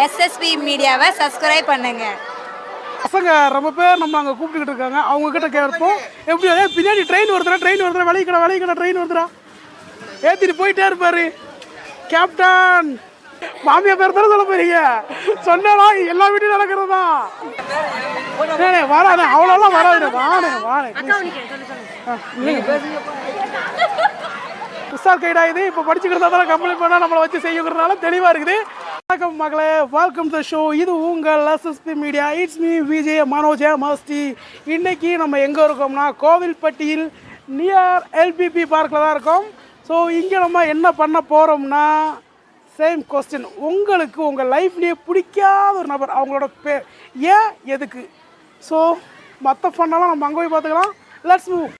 SSP மீடியாவை subscribe பண்ணுங்க. பசங்க ரொம்ப பேர் நம்ம அங்கே கூப்பிட்டுக்கிட்டு இருக்காங்க. அவங்க கிட்ட கேட்போம். எப்படி அதே பின்னாடி ட்ரெயின் வருதுடா ட்ரெயின் வருதுடா விளைக்கடா விளைக்கடா ட்ரெயின் வருதுடா. ஏற்றிட்டு போயிட்டே இருப்பாரு. கேப்டன் மாமியா பேர் தானே சொல்ல போறீங்க? சொன்னா எல்லா வீட்லையும் நடக்கிறது தான் வரானே அவ்வளோலாம் வராது வானே வானே விசால் கைடா இது இப்போ படிச்சுக்கிறதா தான் கம்ப்ளீட் பண்ணால் நம்மளை வச்சு செய்யுங்கிறதுனால தெளிவாக இருக்குது. வணக்கம் மகளே வெல்கம் டு ஷோ இது உங்கள் SSP media it's me Vijay Manoj Masti இன்னைக்கு நம்ம எங்கே இருக்கோம்னா கோவில்பட்டியில் நியர் எல்பிபி பார்க்கில் தான் இருக்கோம். ஸோ இங்கே நம்ம என்ன பண்ண போகிறோம்னா சேம் கொஸ்டின் உங்களுக்கு உங்கள் லைஃப்லேயே பிடிக்காத ஒரு நபர் அவங்களோட பேர் ஏன் எதுக்கு? ஸோ மற்ற ஃபன்னெல்லாம் நம்ம அங்கே போய் பார்த்துக்கலாம். லெட்ஸ் மூவ்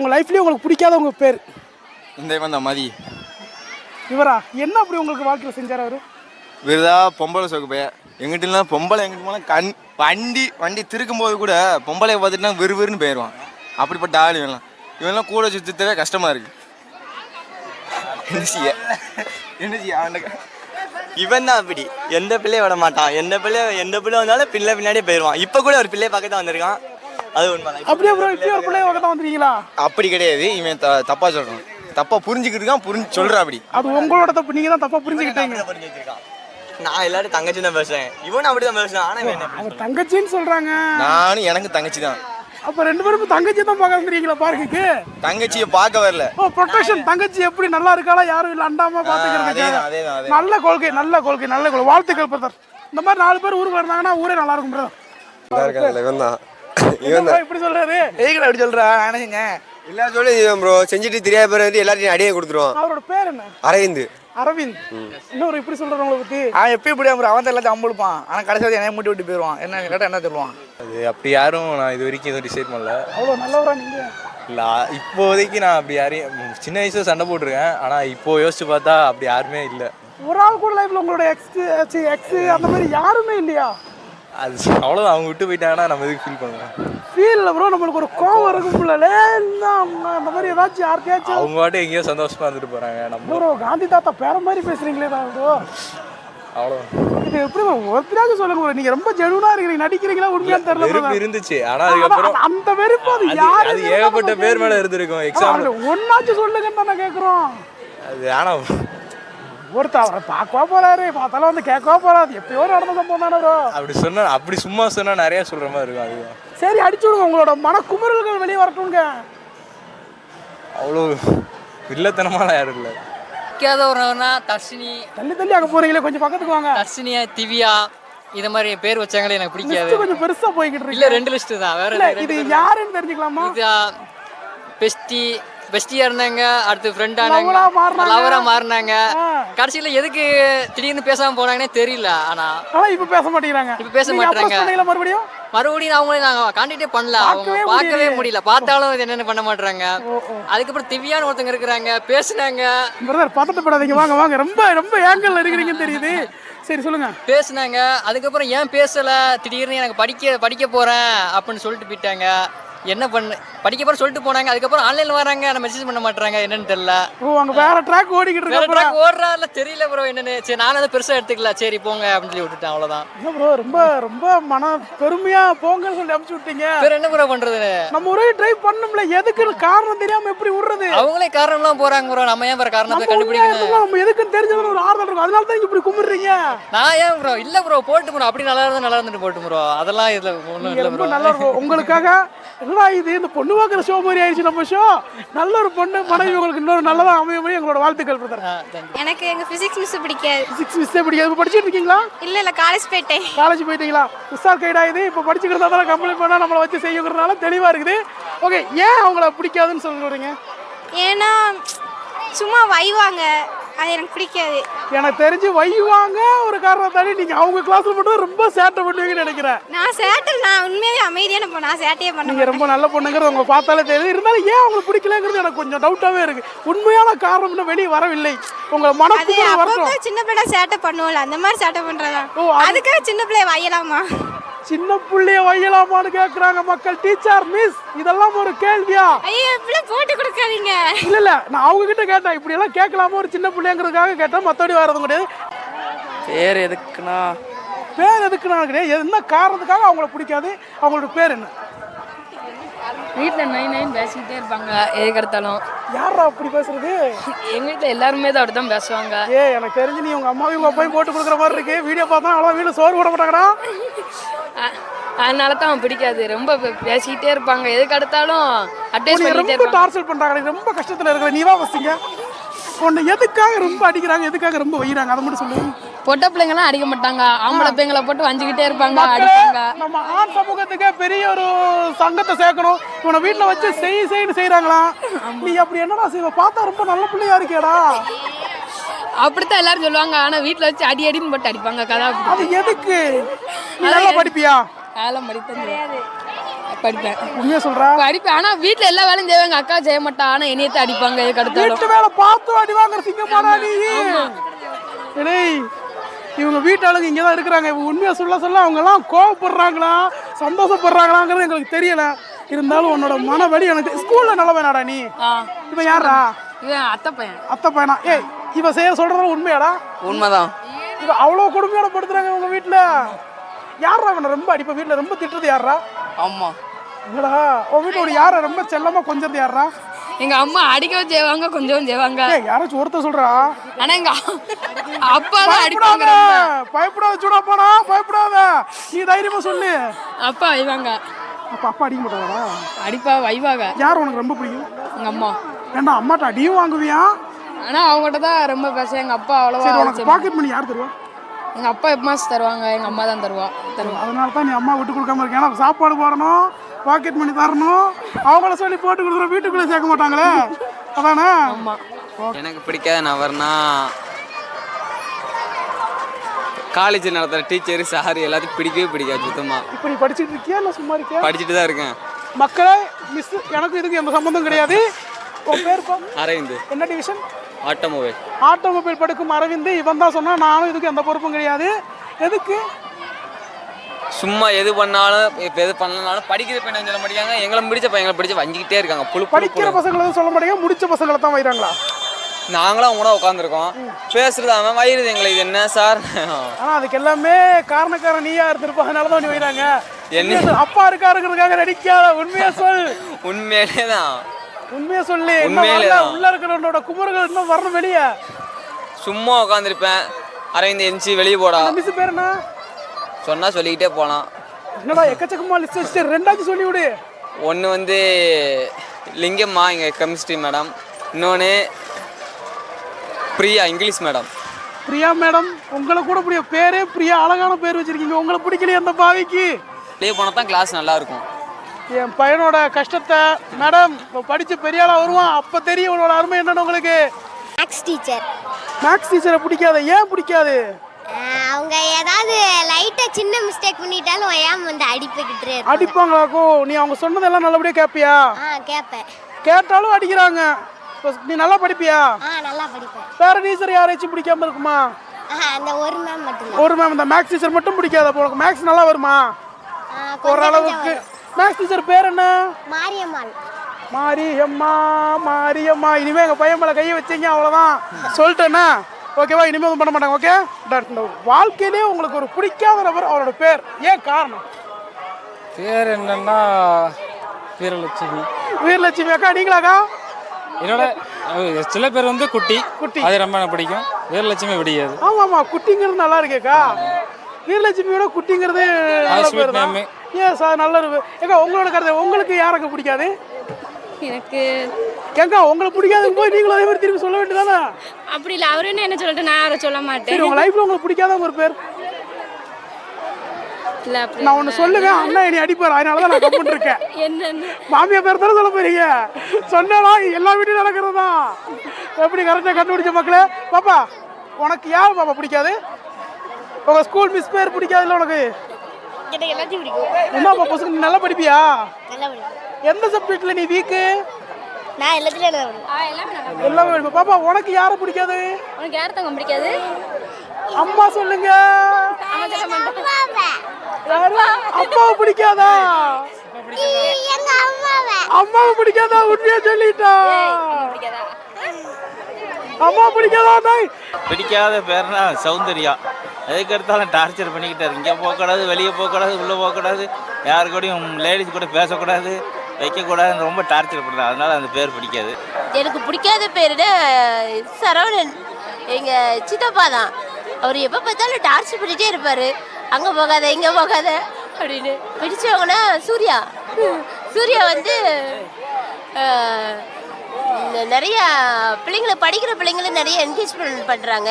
உங்கள் லைஃப்லேயே உங்களுக்கு பிடிக்காத உங்கள் பேர்? இந்த இவன் தான் மதி. இவரா? என்ன அப்படி உங்களுக்கு வாழ்க்கையில் செஞ்சார் அவர்? விருதா பொம்பளை சோக்கு பைய எங்கிட்டலாம் பொம்பளை எங்கிட்ட போனால் கண் வண்டி வண்டி திருக்கும் போது கூட பொம்பளை பார்த்துட்டுனா விறுவிறுன்னு போயிடுவான். அப்படிப்பட்ட ஆள் இவன்லாம். இவன்லாம் கூட சுத்தவே கஷ்டமா இருக்கு. என்ன செய்ய என்ன செய்ய அவனுக்கு இவன் தான் அப்படி. எந்த பிள்ளையும் விட மாட்டான். எந்த பிள்ளை எந்த பிள்ளை வந்தாலும் பிள்ளை பின்னாடியே போயிடுவான். இப்போ கூட ஒரு பிள்ளைய பார்க்க தான் வந்திருக்கான். அது உண்மைதான் அப்படியே அப்புறம் இப்படி ஒரு பிள்ளைய பக்கத்தான் வந்துருக்கீங்களா அப்படி கிடையாது. இவன் த தப்பா சொல்றான். தப்பா புரிஞ்சுக்கிட்டு இருக்கான் புரிஞ்சு சொல்றான் அப்படி. அது உங்களோட தப்பு. நீங்கள் தான் தப்பாக புரிஞ்சுக்கிட்டீங்க. நான் எல்லாரும் தங்கச்சி தான் பேசுறேன். இவனும் அப்படிதான் பேசுறான். ஆனா இவன் என்ன அவர் தங்கச்சின்னு சொல்கிறாங்க நானும் எனக்கு தங்கச்சி தான். அப்போ ரெண்டு பேரும் இப்ப தங்கச்சி தான் பார்க்க வந்துருக்கீங்களா பார்க்குக்கு? தங்கச்சியை பார்க்க வரல. ஓ ப்ரொடெக்ஷன் தங்கச்சி எப்படி நல்லா இருக்காளா யாரும் இல்லை அண்டாம அதேதான், அதேதான், அதேதான். நல்ல கொள்கை நல்ல கொள்கை நல்ல கொள்கை. வாழ்த்துக்கள் பிரதர் இந்த மாதிரி நாலு பேர் ஊருக்கு இருந்தாங்கன்னா ஊரே நல்லா இருக்கும் பிரதர் நல்லா இருக்காங்கல்ல இவன் தான் இப்படி சொல்றாரு? எதுக்குடா அப்படி சொல்ற? நினைச்சுங்க எல்லா சொல்லி ப்ரோ செஞ்சுட்டு தெரியாத பேர் வந்து எல்லாத்தையும் அடியே கொடுத்துருவான். அவரோட பேர் என்ன? அரவிந்த். அரவிந்த். இன்னொரு இப்படி சொல்றாரு உங்களை பத்தி அவன் எப்பயும் இப்படி அவன் தான் எல்லாத்தையும் அம்புழுப்பான் ஆனால் கடைசி வரைக்கும் என்னைய மூட்டி விட்டு போயிடுவான் என்ன கேட்டால் என்ன சொல்லுவான்? அது அப்படி யாரும் நான் இது வரைக்கும் எதுவும் டிசைட் பண்ணல. அவ்வளோ நல்லவரா நீங்க? இல்லை இப்போதைக்கு நான் அப்படி யாரையும் சின்ன வயசுல சண்டை போட்டிருக்கேன். ஆனால் இப்போ யோசிச்சு பார்த்தா அப்படி யாருமே இல்லை. ஒரு ஆள் கூட லைஃப்ல உங்களோட எக்ஸ் எக்ஸ் அந்த மாதிரி யாருமே இல்லையா? அது அவ்வளோதான் அவங்க விட்டு போயிட்டாங்கன்னா நம்ம எதுக்கு ஃபீல் பண்ணுவோம் ஃபீல் ப்ரோ நம்மளுக்கு ஒரு கோவம் இருக்கும்ல அந்த மாதிரி ஏதாச்சும் யாருக்கையாச்சும் அவங்க பாட்டு எங்கேயோ சந்தோஷமா இருந்துட்டு போறாங்க நம்ம ப்ரோ காந்தி தாத்தா பேர மாதிரி பேசுறீங்களே தான் ப்ரோ அவ்வளோதான் இது எப்படி ஒருத்தராக சொல்லுங்க bro. நீங்க ரொம்ப ஜெனுவனா இருக்கிறீங்க நடிக்கிறீங்களா உண்மையான்னு தெரியல. வெறுப்பு இருந்துச்சு. ஆனால் அதுக்கப்புறம் அந்த வெறுப்பு அது யாரு அது ஏகப்பட்ட பேர் மேலே இருந்திருக்கும் எக்ஸாம்பிள் ஒன்னாச்சும் சொல்லுங்கன்னு தானே கேட்குறோம் அது ஆனால் ஒருத்தர் அவரை பார்க்கவா போறாரு பார்த்தாலும் வந்து கேட்கவா போறாரு. எப்பயோ நடந்த சம்பவம் தானே. அப்படி சொன்னா அப்படி சும்மா சொன்னா நிறைய சொல்ற மாதிரி இருக்கும் அதுதான். சரி அடிச்சு விடுங்க. உங்களோட மனக்குமுறல்கள் வெளியே வரட்டும்ங்க. அவ்வளோ வில்லத்தனமாலாம் யாரும் இல்லை. பிடிக்காதவர்னா தர்ஷினி. தள்ளி தள்ளி அங்க போறீங்களே கொஞ்சம் பக்கத்துக்கு வாங்க. தர்ஷினியா திவ்யா இது மாதிரி பேர் வச்சாங்களே எனக்கு பிடிக்காது. கொஞ்சம் பெருசா போய்கிட்டு இல்ல இருக்கு ரெண்டு லிஸ்ட் தான் வேற இல்ல இது யாருன்னு தெரிஞ்சுக்கலாமா? இது பெஸ்டி பெஸ்டியா இருந்தாங்க அடுத்து ஃப்ரெண்ட் ஆனாங்க. ஆ மாறுனாங்க. லவரா மாறினாங்க. ஆ. கடைசியில எதுக்கு திடீர்னு பேசாம போனாங்கன்னே தெரியல ஆனா. ஆனா இப்ப பேச மாட்டேங்கிறாங்க. இப்ப பேச. பண்ணீங்களா மறுபடியும்? மறுபடியும் அவங்களே நாங்க கான்டாக்டே பண்ணல. அவங்க பார்க்கவே. முடியல. பார்த்தாலும் இது என்னென்ன பண்ண மாட்டாங்க அதுக்கப்புறம் திவ்யான்னு ஒருத்தங்க இருக்கிறாங்க பேசுனாங்க. பிரதர் பதட்டப்படாதீங்க. வாங்க வாங்க. ரொம்ப ரொம்ப ஏங்கல்ல இருக்கிறீங்கன்னு தெரியுது. சரி சொல்லுங்க. பேசுனாங்க. அதுக்கப்புறம் ஏன் பேசல? திடீர்னு எனக்கு படிக்க படிக்க போறேன் அப்படின்னு சொல்லிட்டு போயிட்டாங்க. என்ன பண்ண? படிக்க போற சொல்லிட்டு போனாங்க. அதுக்கப்புறம் ஆன்லைன்ல வராங்க. நான் மெசேஜ் பண்ண மாட்டாங்க என்னன்னு தெரியல. ஓ அங்க வேற ட்ராக் ஓடிக்கிட்டு இருக்க ட்ராக் ஓடுறாருல. தெரியல ப்ரோ என்னன்னு. சரி நானும் அதை பெருசா எடுத்துக்கல. சரி போங்க அப்படின்னு சொல்லி விட்டுட்டேன். அவ்வளவுதான். ப்ரோ ரொம்ப ரொம்ப மன பெருமையா போங்கன்னு சொல்லி அனுப்பிச்சு விட்டீங்க. வேற என்ன ப்ரோ பண்றது நம்ம ஒரே ட்ரை பண்ணோம்ல. எதுக்குன்னு காரணம் தெரியாம எப்படி விடுறது? அவங்களே காரணம்லாம் போறாங்க ப்ரோ. நம்ம ஏன் வேற காரணத்தை கண்டுபிடிக்கணும்? நம்ம எதுக்குன்னு தெரிஞ்சதுன்னு ஒரு ஆறுதல் இருக்கும். அதனால தான் இப்படி கும்பிடுறீங்க. நான் ஏன் ப்ரோ? இல்ல ப்ரோ போட்டு ப்ரோ அப்படி நல்லா இருந்தா நல்லா இருந்துட்டு போட்டு ப்ரோ அதெல்லாம் இதுல ஒண்ணும் நீங்க இல்ல ப்ரோ. நல்லா இருக்கும். உங்களுக்காக என்னடா இது? இந்த பொண்ணு பார்க்குற ஷோ மாதிரி ஆயிடுச்சு நம்ம ஷோ நல்ல ஒரு பொண்ணு மனைவி உங்களுக்கு இன்னொரு நல்லதா அமைய மாதிரி எங்களோட வாழ்த்துக்கள் பிரதர் எனக்கு எங்க பிசிக்ஸ் மிஸ் பிடிக்காது. சிக்ஸ் மிஸ்ஸே பிடிக்காது. இப்போ படிச்சுட்டு இருக்கீங்களா? இல்ல இல்ல காலேஜ் போயிட்டேன். காலேஜ் போயிட்டீங்களா? உஸ்தார் கைடா இது? இப்போ படிச்சுக்கிறதா தான் கம்ப்ளீட் பண்ணால் நம்மளை வச்சு செய்யுங்கிறதுனால தெளிவாக இருக்குது. ஓகே ஏன் அவங்கள பிடிக்காதுன்னு சொல்லுறீங்க ஏன்னா சும்மா வைவாங்க அது எனக்கு பிடிக்காது. எனக்கு தெரிஞ்சு வைவாங்க ஒரு காரணம் தாண்டி நீங்கள் அவங்க கிளாஸில் மட்டும் ரொம்ப சேட்டை பண்ணுவீங்கன்னு நினைக்கிறேன். நான் சேட்டை நான் உண்மையாவே அமைதியான பொண்ணு? நான் சேட்டையே பண்ண நீங்கள் ரொம்ப நல்ல பொண்ணுங்கிறது உங்க பார்த்தாலே தெரியுது. இருந்தாலும் ஏன் அவங்களை பிடிக்கலங்கிறது எனக்கு கொஞ்சம் டவுட்டாகவே இருக்கு. உண்மையான காரணம் இன்னும் வெளியே வரவில்லை. மனக்குமுறை அப்பப்போ வரட்டும். சின்ன பிள்ளை சேட்டை பண்ணுவோம்ல அந்த மாதிரி சேட்டை பண்றதா? அதுக்காக சின்ன பிள்ளைய வையலாமா? சின்ன புள்ளைய வையலாமான்னு கேட்குறாங்க மக்கள். டீச்சர் மிஸ் இதெல்லாம் ஒரு கேள்வியா? ஐயோ இப்படிலாம் போட்டு கொடுக்காதீங்க. இல்ல இல்ல நான் அவங்க கிட்ட கேட்டேன். இப்படி எல்லாம் கேட்கலாமா? ஒரு சின்ன பிள்ளைங்கிறதுக்காக கேட்டேன். மத்தபடி வேற எதுவும் கிடையாது. பேர் எதுக்குன்னா பேர் எதுக்குன்னா கிடையாது என்ன காரணத்துக்காக அவங்கள பிடிக்காது? அவங்களோட பேர் என்ன? வீட்டில் நைன் நைன் பேசிக்கிட்டே இருப்பாங்க எதுக்கு எடுத்தாலும். யாரா அப்படி பேசுறது? எங்கள் வீட்டில் எல்லாருமே தான் அப்படி தான் பேசுவாங்க. ஏ எனக்கு தெரிஞ்சு நீ உங்க அம்மாவையும் உங்க அப்பையும் போட்டு கொடுக்குற மாதிரி இருக்கு. வீடியோ பார்த்தா அவ்வளோ வீடு சோறு போட மாட்டாங்கடா. அதனால தான் அவன் பிடிக்காது. ரொம்ப பேசிக்கிட்டே இருப்பாங்க. எதுக்கு எடுத்தாலும் அட்வைஸ் உன்னை பண்ணிக்கிட்டே ரொம்ப டார்ச்சர் பண்றாங்க நீ ரொம்ப கஷ்டத்துல இருக்கிற. நீ வா வசிங்க. உன்னை எதுக்காக ரொம்ப அடிக்கிறாங்க எதுக்காக ரொம்ப வைக்கிறாங்க அதை மட்டும் சொல்லு. பொட்ட பிள்ளைங்களாம் அடிக்க மாட்டாங்க. ஆம்பளை பிள்ளைங்களை போட்டு வஞ்சிக்கிட்டே இருப்பாங்க அடிப்பாங்க. நம்ம ஆண் சமூகத்துக்கே பெரிய ஒரு சங்கத்தை சேர்க்கணும். இவனை வீட்டுல வச்சு செய் செய்ன்னு செய்யறாங்களாம் நீ அப்படி என்னடா செய்வ? பார்த்தா ரொம்ப நல்ல பிள்ளையா இருக்கேடா. அப்படித்தான் எல்லாரும் சொல்லுவாங்க. ஆனால் வீட்டில் வச்சு அடி அடின்னு போட்டு அடிப்பாங்க கதா அது எதுக்கு? நல்லா படிப்பியா? அதெல்லாம் படித்தேன். படிப்பேன். உண்மையா சொல்றா? படிப்பேன். ஆனால் வீட்டில் எல்லா வேலையும் செய்வாங்க. அக்கா செய்ய மாட்டா. ஆனால் என்னையத்தை அடிப்பாங்க எதுக்கு எடுத்தாலும் வீட்டு வேலை பார்த்து அடி வாங்குற சிங்கமாடா நீ. டேய் இவங்க வீட்டாளுங்க இங்கே தான் இருக்கிறாங்க. இவங்க உண்மையை சொல்ல சொல்ல அவங்க எல்லாம் கோவப்படுறாங்களா? சந்தோஷப்படுறாங்களாங்கிறது எங்களுக்கு தெரியல. இருந்தாலும் உன்னோட மனவழி எனக்கு ஸ்கூல்ல நல்ல பையனாடா நீ? இவன் யாரா இவன் அத்தை பையன். அத்தை பையனா? ஏய் இவ செய்ய சொல்றது உண்மையாடா? உண்மைதான். இவ அவ்வளோ கொடுமையோட படுத்துறாங்க உங்க வீட்டில் யாரா இவனை? ரொம்ப அடிப்ப வீட்டில் ரொம்ப திட்டுறது யாரா ஆமா. என்னடா உன் வீட்டோட யாரை ரொம்ப செல்லமா கொஞ்சது யாரா எங்கள் அம்மா அடிக்கவும் செய்வாங்க கொஞ்சம் செய்வாங்க யாராச்சும் ஒருத்த சொல்றா? ஆனால் எங்கள் அப்பா தான் அடிப்பாங்க பயப்படாத சூடா போனா பயப்படாத. நீ தைரியமா சொல்லு. அப்பா வைவாங்க அப்ப அப்பா அடிக்க மாட்டாரா? அடிப்பா வைவாங்க. யார் உனக்கு ரொம்ப பிடிக்கும்? எங்கள் அம்மா. ஏண்டா அம்மாட்ட அடியும் வாங்குவியா? ஆனால் அவங்ககிட்ட தான் ரொம்ப பேச எங்கள் அப்பா அவ்வளோவா உனக்கு பாக்கெட் மணி யார் தருவா? எங்கள் அப்பா எப்பமாஸ் தருவாங்க எங்கள் அம்மா தான் தருவா தருவா. அதனால தான் நீ அம்மா விட்டு கொடுக்காம இருக்க ஏன்னா சாப்பாடு போடணும் பாக்கெட் மணி தரணும். அவங்கள சொல்லி போட்டு கொடுக்குற வீட்டுக்குள்ளே சேர்க்க மாட்டாங்களே. அதானே? எனக்கு பிடிக்காத நபர்னா காலேஜ் நடத்துகிற டீச்சர் சார் எல்லாத்தையும் பிடிக்கவே பிடிக்காது சுத்தமாக இப்போ நீ படிச்சுட்டு இருக்கியா? இல்லை சும்மா இருக்கியா? படிச்சுட்டு தான் இருக்கேன். மக்களே மிஸ் எனக்கு இதுக்கு எந்த சம்மந்தம் கிடையாது. உன் பேர்? அரவிந்த். என்ன டிவிஷன் ஆட்டோமொபைல். ஆட்டோமொபைல் படுக்கும் அரவிந்த். இவன் தான் சொன்னா நானும் இதுக்கு எந்த பொறுப்பும் கிடையாது. எதுக்கு? சும்மா எது பண்ணாலும் இப்போ எது பண்ணலனாலும் படிக்கிற பையனை சொல்ல மாட்டேங்காங்க எங்களை பிடிச்ச பையங்களை பிடிச்சி வஞ்சிக்கிட்டே இருக்காங்க. புழு படிக்கிற. பசங்களை சொல்ல மாட்டேங்க? முடிச்ச பசங்களை தான் வைறாங்களா? நாங்களும் அவங்க கூட உட்காந்துருக்கோம் பேசுறது அவன் வயிறுது எங்களை இது என்ன சார்? ஆனா அதுக்கு எல்லாமே காரணக்காரன் நீயா இருந்திருப்பா. அதனால தான் நீ வைறாங்க. என்ன? அப்பா இருக்காருங்கிறதுக்காக நடிக்காத. உண்மையா சொல். உண்மையிலே தான். உண்மையா சொல்லு. உண்மையிலே. உள்ள இருக்கிறவனோட குமுறுகள் இன்னும் வரணும் வெளியே. சும்மா உட்காந்துருப்பேன் அரவிந்த் எந்திச்சு வெளியே போடா. மிஸ் பேர் என்ன? சொன்னால் சொல்லிக்கிட்டே போகலாம் என்னடா எக்கச்சக்கமா லிஸ்ட் வச்சுட்டு ரெண்டாச்சும் சொல்லி விடு ஒன்று வந்து லிங்கம்மா எங்கள் கெமிஸ்ட்ரி மேடம் இன்னொன்று Priya English madam Priya madam உங்களை கூட பிடிக்கும். பேரே பிரியா அழகான பேர் வச்சிருக்கீங்க. உங்களை பிடிக்கலையே அந்த பாவிக்கு. வெளியே போனால் தான் கிளாஸ் நல்லா இருக்கும். என் பையனோட கஷ்டத்தை மேடம் இப்போ படிச்சு பெரிய ஆளா வருவான். அப்போ தெரியும் உன்னோட அருமை என்னன்னு உங்களுக்கு. மேக்ஸ் டீச்சர் மேக்ஸ் டீச்சரை பிடிக்காது ஏன் பிடிக்காது? அவங்க ஏதாவது லைட்டாக சின்ன மிஸ்டேக் பண்ணிட்டாலும் ஏன் வந்து அடிப்புக்கிட்டு அடிப்பாங்களாக்கோ நீ அவங்க சொன்னதெல்லாம் நல்லபடியா கேட்பியா ஆ கேட்பேன் கேட்டாலும் அடிக்கிறாங்க. நீ நல்லா படிப்பியா? ஆ நல்லா படிப்பேன். வேற டீச்சர் யாராச்சும் பிடிக்காம இருக்குமா? அந்த ஒரு மேம் மட்டும்தான். ஒரு மேம் இந்த மேக்ஸ் டீச்சர் மட்டும் பிடிக்காத உனக்கு மேக்ஸ் நல்லா வருமா? ஓரளவுக்கு. மேக்ஸ் டீச்சர் பேர் என்ன? மாரியம்மாள். மாரியம்மா மாரியம்மா. இனிமே எங்க பையன் மேல கையை வச்சீங்க அவ்வளவுதான். சொல்லிட்டேன்னா? ஓகேவா? இனிமே ஒன்றும் பண்ண மாட்டாங்க ஓகே? இந்த வாழ்க்கையிலே உங்களுக்கு ஒரு பிடிக்காத நபர் அவரோட பேர். ஏன் காரணம்? பேர் என்னன்னா வீரலட்சுமி. வீரலட்சுமி அக்கா நீங்களாக்கா என்னோட சில பேர் வந்து குட்டி. குட்டி. அது ரொம்ப பிடிக்கும். வீரலட்சுமி பிடிக்காது. ஆமா ஆமா குட்டிங்கிறது நல்லா இருக்கேக்கா வீரலட்சுமியோட குட்டிங்கிறது நல்ல sweet பேர் தான். name. ஏன் சார் நல்ல ஒரு ஏக்கா உங்களோட கருத்து உங்களுக்கு யாருக்கு பிடிக்காது? எனக்கு ஏக்கா உங்களுக்கு பிடிக்காதுக்கு போய் நீங்களும் அதே மாதிரி திரும்பி சொல்ல வேண்டியதானே அப்படி இல்லை அவருன்னு என்ன சொல்லிட்டு நான் யாரை சொல்ல மாட்டேன். சரி உங்க லைஃப்ல உங்களுக்கு பிடிக்காத ஒரு பேர். இல்லை அப்படி நான் ஒன்று சொல்லுவேன் அண்ணா என்னை அடிப்பார் அதனால தான் நான் கம்முன்னு இருக்கேன். என்னன்னு? மாமியா பேர் தானே சொல்ல போறீங்க? சொன்னா எல்லா வீட்லையும் நடக்கிறது? தான் எப்படி கரெக்டாக கண்டுபிடிச்ச மக்களே? பாப்பா உனக்கு யார் பாப்பா பிடிக்காது? உங்க ஸ்கூல் மிஸ் பேர் பிடிக்காதுல்ல உனக்கு? எனக்கு எல்லாத்தையும் பிடிக்கும். என்ன பாப்பா பசங்க நீ நல்லா படிப்பியா? நல்லா பிடிக்கும் எந்த சப்ஜெக்ட்ல நீ வீக்கு நான் எல்லாத்துலேயும் எல்லாமே படிப்ப பாப்பா உனக்கு யாரை பிடிக்காது? உனக்கு யார் தங்க பிடிக்காது? அம்மா சொல்லுங்க. யாரு? அப்பாவை பிடிக்காதா எங்க அம்மாவை அம்மாவை பிடிக்காதா? உண்மையா சொல்லிட்டா. அம்மா பிடிக்காதா? தாய் பிடிக்காத? பேர்னா சௌந்தர்யா. எதுக்கு எடுத்தாலும் டார்ச்சர் பண்ணிக்கிட்டாரு. இங்கே போகக்கூடாது வெளியே போகக்கூடாது உள்ளே போகக்கூடாது. யாரு கூடயும் லேடிஸ் கூட பேசக்கூடாது. வைக்கக்கூடாதுன்னு ரொம்ப டார்ச்சர் பண்ணுறது அதனால் அந்த பேர் பிடிக்காது. எனக்கு பிடிக்காத பேருனா சரவணன். எங்கள் சித்தப்பா தான். அவர் எப்போ பார்த்தாலும் டார்ச்சர் பண்ணிகிட்டே இருப்பார். அங்கே போகாத இங்கே போகாத அப்படின்னு. பிடிச்சவங்கன்னா சூர்யா. சூர்யா வந்து நிறையா நிறைய பிள்ளைங்களை படிக்கிற பிள்ளைங்களை நிறைய என்கேஜ்மெண்ட் பண்ணுறாங்க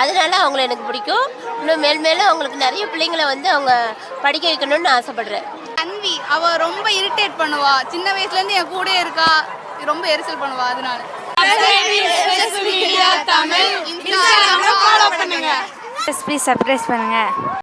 அதனால அவங்கள எனக்கு பிடிக்கும். இன்னும் மேல் மேலும் அவங்களுக்கு நிறைய பிள்ளைங்களை வந்து அவங்க படிக்க வைக்கணும்னு ஆசைப்படுறேன். அன்வி அவ ரொம்ப இரிட்டேட் பண்ணுவா. சின்ன வயசுல இருந்து என் கூட இருக்கா. ரொம்ப எரிச்சல் பண்ணுவா அதனால. ப்ளீஸ் சர்ப்ரைஸ் பண்ணுங்க.